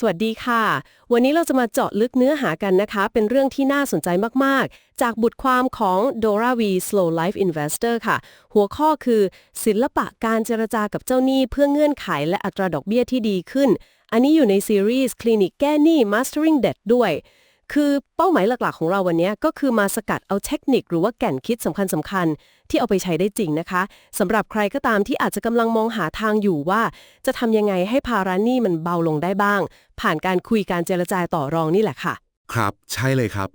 สวัสดีค่ะ วันนี้เราจะมาเจาะลึกเนื้อหากันนะคะ เป็นเรื่องที่น่าสนใจมาก ๆ จากบทความของ Dora V Slow Life Investor ค่ะ หัวข้อคือ ศิลปะการเจรจากับเจ้าหนี้เพื่อเงื่อนไขและอัตราดอกเบี้ยที่ดีขึ้น อันนี้อยู่ในซีรีส์คลินิกแก้หนี้ Mastering Debt ด้วย คือเป้าหมายหลักๆ ของเราวันนี้ก็คือมาสกัดเอาเทคนิคหรือว่าแก่นคิดสำคัญสำคัญๆที่เอาไปใช้ได้จริงนะคะสำหรับใครก็ตามที่อาจจะกำลังมองหาทางอยู่ว่า จะทำยังไงให้ภาระหนี้มันเบาลงได้บ้าง ผ่านการคุยการเจรจาต่อรองนี่แหละค่ะ ครับ ใช่เลยครับ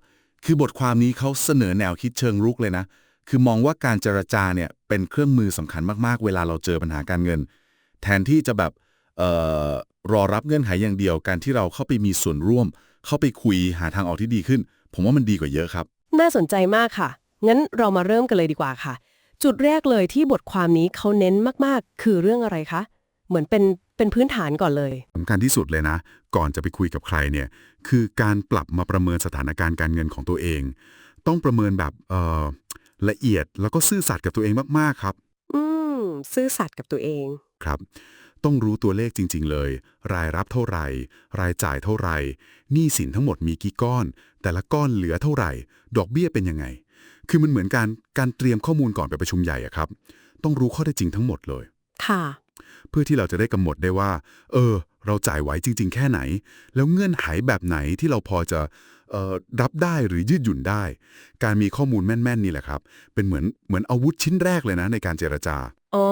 คือบทความนี้เขาเสนอแนวคิดเชิงรุกเลยนะ คือมองว่าการเจรจาเนี่ยเป็นเครื่องมือสำคัญมากๆ เวลาเราเจอปัญหาการเงิน แทนที่จะแบบเอ่อรอรับเงื่อนไขอย่างเดียวการที่เราเข้าไปมีส่วนร่วม เข้าไปคุยหาทางออกที่ดีขึ้น ผมว่ามันดีกว่าเยอะครับ น่าสนใจมากค่ะ งั้นเรามาเริ่มกันเลยดีกว่าค่ะ จุดแรกเลยที่บทความนี้เขาเน้นมากๆ คือเรื่องอะไรคะ เหมือนเป็นเป็นพื้นฐานก่อนเลยสำคัญที่สุดเลยนะ ก่อนจะไปคุยกับใครเนี่ย คือการปรับมาประเมินสถานการณ์การเงินของตัวเอง ต้องประเมินแบบเอ่อละเอียดแล้วก็ซื่อสัตย์กับตัวเองมากๆครับ อืม ซื่อสัตย์กับตัวเอง ครับ ต้องรู้ตัวเลขจริง ๆ เลย รายรับเท่าไหร่ รายจ่ายเท่าไหร่หนี้สินทั้งหมดมีกี่ก้อน แต่ละก้อนเหลือเท่าไหร่ ดอกเบี้ยเป็นยังไง คือมันเหมือนการการเตรียมข้อมูลก่อนไปประชุมใหญ่อะครับ ต้องรู้ข้อเท็จจริงทั้งหมดเลย ค่ะ เพื่อที่เราจะได้กำหนดได้ว่า เออ เราจ่ายไหวจริง ๆ แค่ไหน แล้วเงื่อนไขแบบไหนที่เราพอจะเอ่อรับได้หรือยืดหยุ่นได้ การมีข้อมูลแม่น ๆ นี่แหละครับ เป็นเหมือนเหมือนอาวุธชิ้นแรกเลยนะในการเจรจา อ๋อ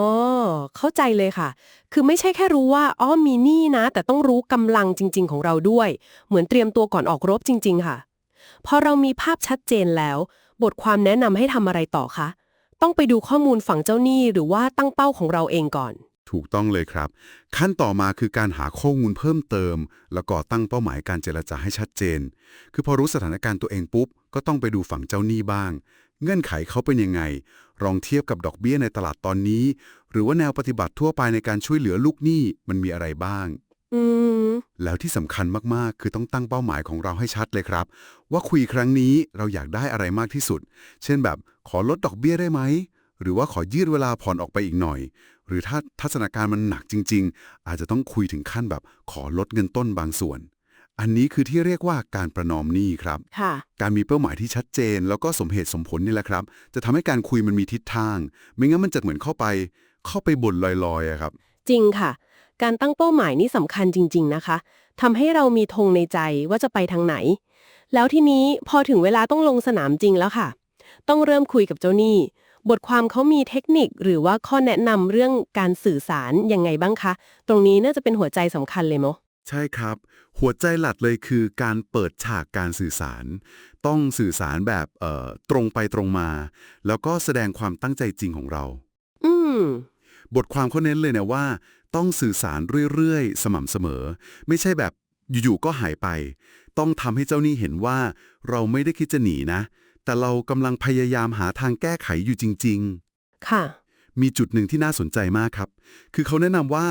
เข้าใจเลยค่ะ คือไม่ใช่แค่รู้ว่าอ๋อมีหนี้นะ แต่ต้องรู้กำลังจริง ๆ ของเราด้วย เหมือนเตรียมตัวก่อนออกรบจริง ๆ ค่ะ พอเรามีภาพชัดเจนแล้ว บทความแนะนำให้ทำอะไรต่อคะ ต้องไปดูข้อมูลฝั่งเจ้าหนี้หรือว่าตั้งเป้าของเราเองก่อน ถูกต้องเลยครับ ขั้นต่อมาคือการหาข้อมูลเพิ่มเติม แล้วก็ตั้งเป้าหมายการเจรจาให้ชัดเจน คือพอรู้สถานการณ์ตัวเองปุ๊บก็ต้องไปดูฝั่งเจ้าหนี้บ้าง เงื่อนไขเขาเป็นยังไงลองเทียบกับดอกเบี้ยในตลาดตอนนี้ หรือว่าแนวปฏิบัติทั่วไปในการช่วยเหลือลูกหนี้มันมีอะไรบ้างอืมแล้วที่สำคัญมากๆ คือต้องตั้งเป้าหมายของเราให้ชัดเลยครับ ว่าคุยครั้งนี้เราอยากได้อะไรมากที่สุด เช่นแบบขอลดดอกเบี้ยได้ไหม หรือว่าขอยืดเวลาผ่อนออกไปอีกหน่อย หรือถ้าทัศนการณ์มันหนักจริง ๆ อาจจะต้องคุยถึงขั้นแบบขอลดเงินต้นบางส่วน อันนี้คือที่เรียกว่าการประนอมหนี้ครับ ค่ะ การมีเป้าหมายที่ชัดเจน แล้วก็สมเหตุสมผลนี่แหละครับ จะทำให้การคุยมันมีทิศทาง ไม่งั้นมันจะเหมือนเข้าไป เข้าไปบ่นลอยๆอะครับ จริงค่ะ การตั้งเป้าหมายนี่สำคัญจริง ๆ นะคะทำให้เรามีธงในใจว่าจะไปทางไหน แล้วทีนี้พอถึงเวลาต้องลงสนามจริงแล้วค่ะ ต้องเริ่มคุยกับเจ้าหนี้ บทความเขามีเทคนิคหรือว่าข้อแนะนำเรื่องการสื่อสารยังไงบ้างคะ ตรงนี้น่าจะเป็นหัวใจสำคัญเลยมั้ ใช่ครับ หัวใจหลักเลยคือการเปิดฉากการสื่อสาร ต้องสื่อสารแบบเอ่อตรงไปตรงมา แล้วก็แสดงความตั้งใจจริงของเรา อืม บทความเขาเน้นเลยนะว่า ต้องสื่อสารเรื่อยๆ สม่ำเสมอ ไม่ใช่แบบอยู่ๆก็หายไป ต้องทำให้เจ้าหนี้เห็นว่า เราไม่ได้คิดจะหนีนะ แต่เรากำลังพยายามหาทางแก้ไขอยู่จริง ๆ ค่ะ มีจุดหนึ่งที่น่าสนใจมากครับ คือเขาแนะนำว่า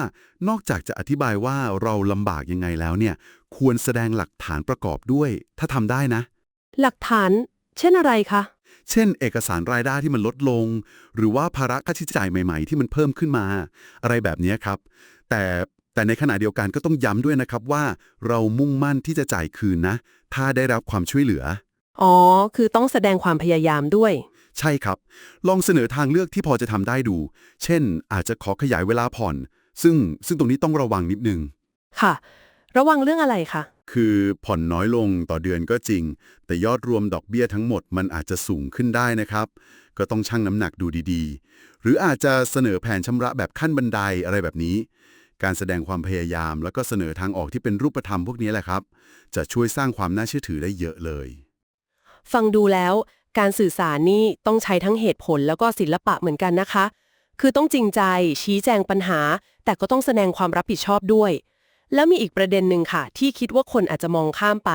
นอกจากจะอธิบายว่าเราลำบากยังไงแล้วเนี่ย ควรแสดงหลักฐานประกอบด้วย ถ้าทำได้นะ หลักฐาน เช่นอะไรคะ เช่น เอกสารรายได้ที่มันลดลง หรือว่าภาระค่าใช้จ่ายใหม่ ๆ ที่มันเพิ่มขึ้นมา อะไรแบบนี้ครับ แต่แต่ในขณะเดียวกันก็ต้องย้ำด้วยนะครับว่า เรามุ่งมั่นที่จะจ่ายคืนนะ ถ้าได้รับความช่วยเหลือ อ๋อ คือต้องแสดงความพยายามด้วย ใช่ครับ ลองเสนอทางเลือกที่พอจะทำได้ดู เช่น อาจจะขอขยายเวลาผ่อน ซึ่งซึ่งตรงนี้ต้องระวังนิดนึง ค่ะ ระวังเรื่องอะไรคะ คือผ่อนน้อยลงต่อเดือนก็จริง แต่ยอดรวมดอกเบี้ยทั้งหมดมันอาจจะสูงขึ้นได้นะครับ ก็ต้องชั่งน้ำหนักดูดีๆ หรืออาจจะเสนอแผนชำระแบบขั้นบันไดอะไรแบบนี้ การแสดงความพยายาม แล้วก็เสนอทางออกที่เป็นรูปธรรมพวกนี้แหละครับ จะช่วยสร้างความน่าเชื่อถือได้เยอะเลย ฟังดูแล้ว การสื่อสารนี่ต้องใช้ทั้งเหตุผลแล้วก็ศิลปะเหมือนกันนะคะ คือต้องจริงใจ ชี้แจงปัญหา แต่ก็ต้องแสดงความรับผิดชอบด้วย แล้วมีอีกประเด็นหนึ่งค่ะ ที่คิดว่าคนอาจจะมองข้ามไป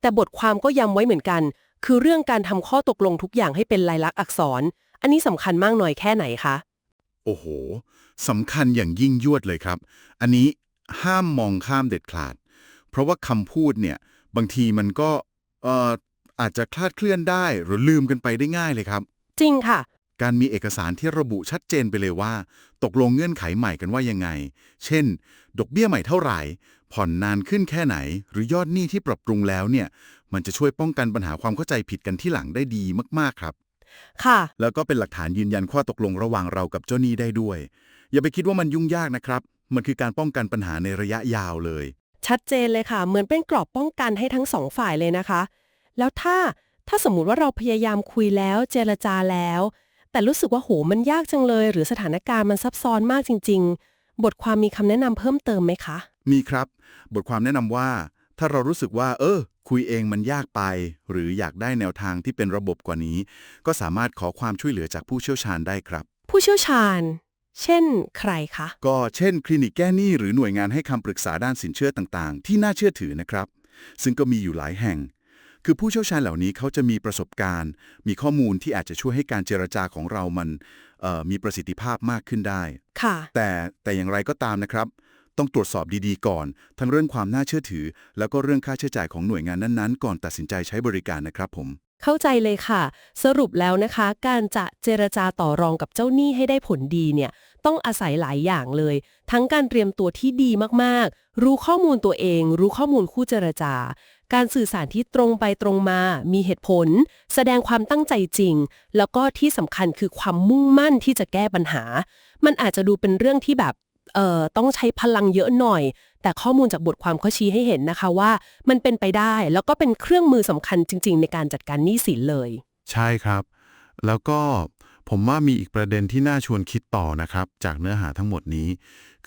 แต่บทความก็ย้ำไว้เหมือนกัน คือเรื่องการทำข้อตกลงทุกอย่างให้เป็นลายลักษณ์อักษร อันนี้สำคัญมากน้อยแค่ไหนคะ โอ้โหสำคัญอย่างยิ่งยวดเลยครับ อันนี้ห้ามมองข้ามเด็ดขาด เพราะว่าคำพูดเนี่ยบางทีมันก็เอ่อ อาจจะคลาดเคลื่อนได้หรือลืมกันไปได้ง่ายเลยครับ จริงค่ะ การมีเอกสารที่ระบุชัดเจนไปเลยว่า ตกลงเงื่อนไขใหม่กันว่ายังไง เช่น ดอกเบี้ยใหม่เท่าไหร่ผ่อนผ่อนนานขึ้นแค่ไหน หรือยอดหนี้ที่ปรับปรุงแล้วเนี่ย มันจะช่วยป้องกันปัญหาความเข้าใจผิดกันที่หลังได้ดีมากๆครับ ค่ะ แล้วก็เป็นหลักฐานยืนยันข้อตกลงระหว่างเรากับเจ้าหนี้ได้ด้วย อย่าไปคิดว่ามันยุ่งยากนะครับ มันคือการป้องกันปัญหาในระยะยาวเลย ชัดเจนเลยค่ะ เหมือนเป็นกรอบป้องกันให้ทั้งสองฝ่ายเลยนะคะ แล้วถ้าถ้าสมมุติว่าเราพยายามคุยแล้วเจรจาแล้ว แต่รู้สึกว่าโหมันยากจังเลย หรือสถานการณ์มันซับซ้อนมากจริง ๆ บทความมีคำแนะนำเพิ่มเติมไหมคะ มีครับ บทความแนะนำว่า ถ้าเรารู้สึกว่า เออ คุยเองมันยากไป หรืออยากได้แนวทางที่เป็นระบบกว่านี้ ก็สามารถขอความช่วยเหลือจากผู้เชี่ยวชาญได้ครับ ผู้เชี่ยวชาญ เช่น ใครคะ ก็เช่น คลินิกแก้หนี้หรือหน่วยงานให้คำปรึกษาด้านสินเชื่อต่างๆ ที่น่าเชื่อถือนะครับซึ่งก็มีอยู่หลายแห่ง คือผู้เชี่ยวชาญเหล่านี้เขาจะมีประสบการณ์ มีข้อมูลที่อาจจะช่วยให้การเจรจาของเรามันเอ่อมีประสิทธิภาพมากขึ้นได้ ค่ะ แต่แต่อย่างไรก็ตามนะครับ ต้องตรวจสอบดีๆ ก่อน ทั้งเรื่องความน่าเชื่อถือ แล้วก็เรื่องค่าใช้จ่ายของหน่วยงานนั้นๆ ก่อนตัดสินใจใช้บริการนะครับผม เข้าใจเลยค่ะ สรุปแล้วนะคะ การจะเจรจาต่อรองกับเจ้าหนี้ให้ได้ผลดีเนี่ย ต้องอาศัยหลายอย่างเลย ทั้งการเตรียมตัวที่ดีมากๆ รู้ข้อมูลตัวเอง รู้ข้อมูลคู่เจรจา การสื่อสารที่ตรงไปตรงมา มีเหตุผล แสดงความตั้งใจจริง แล้วก็ที่สำคัญคือความมุ่งมั่นที่จะแก้ปัญหา มันอาจจะดูเป็นเรื่องที่แบบเอ่อต้องใช้พลังเยอะหน่อย แต่ข้อมูลจากบทความเขาชี้ให้เห็นนะคะว่า มันเป็นไปได้แล้วก็เป็นเครื่องมือสำคัญจริง ๆ ในการจัดการหนี้สินเลย ใช่ครับ แล้วก็ผมว่ามีอีกประเด็นที่น่าชวนคิดต่อนะครับ จากเนื้อหาทั้งหมดนี้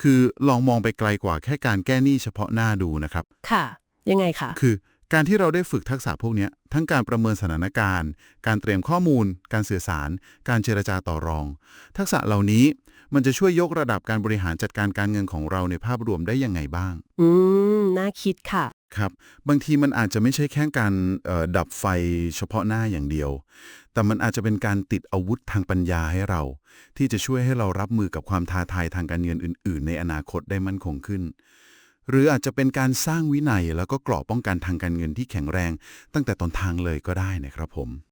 คือลองมองไปไกลกว่าแค่การแก้หนี้เฉพาะหน้าดูนะครับ ค่ะ ยังไงคะคือการที่เราได้ฝึกทักษะพวกเนี้ยทั้งการประเมินสถานการณ์ การเตรียมข้อมูล การสื่อสาร การเจรจาต่อรอง ทักษะเหล่านี้มันจะช่วยยกระดับการบริหารจัดการการเงินของเราในภาพรวมได้ยังไงบ้าง อืม น่าคิดค่ะ ครับ บางทีมันอาจจะไม่ใช่แค่การเอ่อดับไฟเฉพาะหน้าอย่างเดียว แต่มันอาจจะเป็นการติดอาวุธทางปัญญาให้เรา ที่จะช่วยให้เรารับมือกับความท้าทายทางการเงินอื่น ๆ ในอนาคตได้มั่นคงขึ้น หรืออาจจะเป็นการสร้างวินัยแล้วก็กรอบป้องกันทางการเงินที่แข็งแรง ตั้งแต่ต้นทางเลยก็ได้นะครับผม